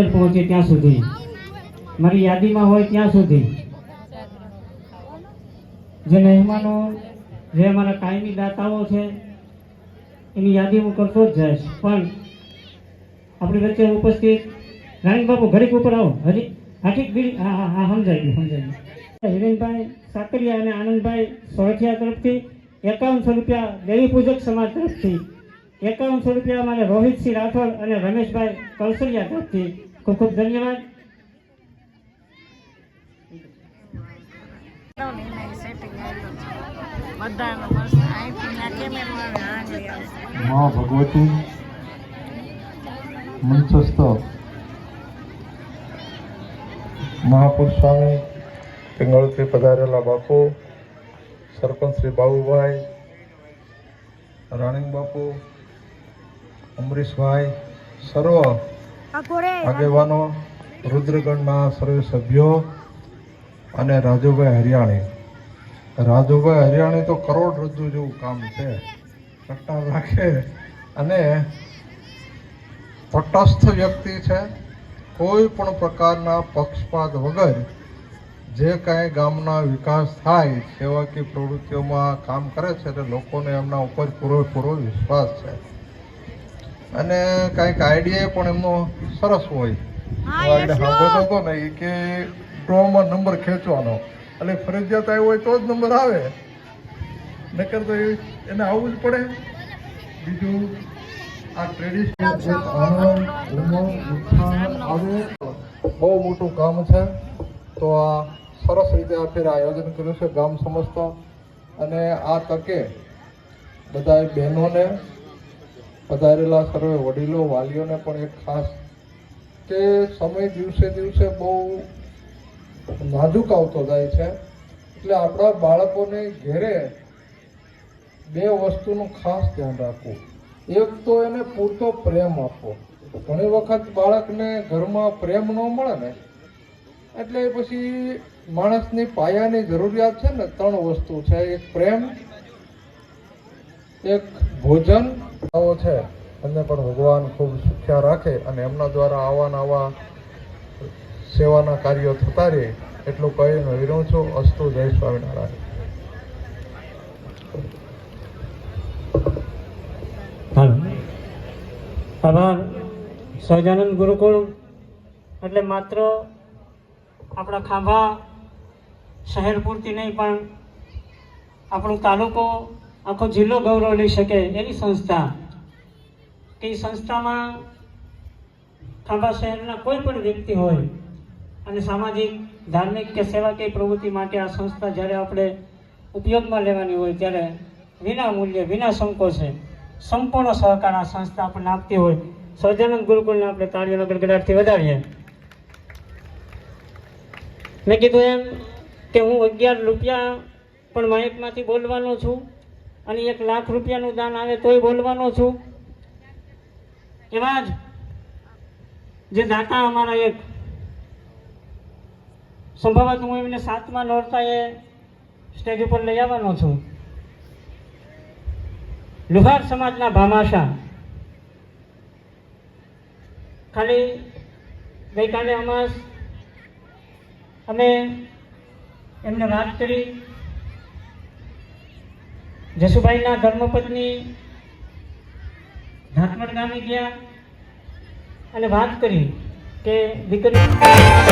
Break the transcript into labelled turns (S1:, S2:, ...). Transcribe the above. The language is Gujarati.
S1: નજર પહોંચે ત્યાં સુધી. મારી યાદીમાં હોય ત્યાં સુધી. જે મહેમાનો, જે અમારા કાયમી દાતાઓ છે, એની યાદી હું કરતો જ જઈશ. પણ આપણી વચ્ચે ઉપસ્થિત રાણી બાપુ, ઘડીક ઉપર આવો. હજી હા ઠીક હા હા હા, સમજાઈ ગયું સમજાઈ ગયું. હિરેનભાઈ સાકરિયા અને આનંદભાઈ સોરઠિયા તરફથી એકાવનસો રૂપિયા દેવી પૂજક સમાજ તરફથી, એકાવનસો રૂપિયા મારે રોહિતસિંહ રાઠોડ અને રમેશભાઈ કૌશલ્યા તરફથી ખૂબ ખૂબ ધન્યવાદ.
S2: મા ભગવતી મંચસ્થ મહાપુરુષ સ્વામી પિંગળથી પધારેલા બાપુ, સરપંચ શ્રી બાબુભાઈ, રાણીંગ બાપુ, અમરીશભાઈ, સર્વ આગેવાનો, રુદ્રગણના સર્વે સભ્યો અને રાજુભાઈ હરિયાણી. રાજુભાઈ હરિયાણી તો કરોડરજ્જુ જેવું કામ છે. સટ્ટા રાખે. અને તટસ્થ વ્યક્તિ છે. કોઈ પણ પ્રકારના પક્ષપાત વગર જે કાંઈ ગામના વિકાસ થાય, સેવાકીય પ્રવૃત્તિઓમાં કામ કરે છે, એટલે લોકોને એમના ઉપર પૂરેપૂરો વિશ્વાસ છે. અને કાંઈક આઈડિયા પણ એમનો સરસ હોય. સાંભળતો હતો ને એ કે ડ્રોમાં નંબર ખેંચવાનો. એટલે ફરજિયાત આવ્યો હોય તો જ નંબર આવે. નકર તો એને આવવું જ પડે. બીજું આ ટ્રેડિશનલ એક આનંદ ઉમંગ ઉત્સાહ આવે. બહુ મોટું કામ છે. તો આ સરસ રીતે આ ફેર આયોજન કર્યું છે ગામ સમસ્ત અને આ તકે બધા બહેનોને પધારેલા સર્વે વડીલો, વાલીઓને પણ એક ખાસ કે સમય દિવસે દિવસે બહુ નાજુક આવતો જાય છે. એટલે આપણા બાળકોને ઘેરે બે વસ્તુનું ખાસ ધ્યાન રાખવું. એક તો એને પૂરતો પ્રેમ આપવો. ઘણી વખત બાળકને ઘરમાં પ્રેમ ન મળે ને, એટલે પછી માણસની પાયાની જરૂરિયાત છે ને ત્રણ વસ્તુ છે. એક પ્રેમ, એક ભોજન આવો છે, એમને પણ ભગવાન ખૂબ સુખ્યા રાખે અને એમના દ્વારા આવા નવા સેવાના કાર્યો થતા રહે એટલું કહીને વિરું છું, અસ્તુ જય સ્વામિનારાયણ.
S1: આભાર. સહજાનંદ ગુરુકુળ, એટલે માત્ર આપણા ખાંભા શહેર પૂરતી નહીં, પણ આપણો તાલુકો આખો જિલ્લો ગૌરવ લઈ શકે એની સંસ્થા. કે સંસ્થામાં ખાંભા શહેરના કોઈ પણ વ્યક્તિ હોય અને સામાજિક, ધાર્મિક કે સેવાકીય પ્રવૃત્તિ માટે આ સંસ્થા જ્યારે આપણે ઉપયોગમાં લેવાની હોય ત્યારે વિના મૂલ્યે, વિના સંકોચે સંપૂર્ણ સહકાર આ સંસ્થા આપણને આપતી હોય. સહજાનંદ ગુરુકુળને આપણે તાળીઓના ગડગડાટથી વધારીએ. મેં કીધું એમ કે હું અગિયાર રૂપિયા પણ માઇકમાંથી બોલવાનો છું. અને એક લાખ રૂપિયાનું દાન આવે તોય બોલવાનો છું. એવા જ જે દાતા અમારા એક સંભવત હું એમને સાતમા એ સ્ટેજ ઉપર લઈ આવવાનો છું. લુહાર સમાજના ભામાશા. ખાલી ગઈકાલે અમાસ અમે એમને વાત કરી જસુભાઈના ધર્મપત્ની ધાતમડ ગામે ગયા અને વાત કરી કે દીકરી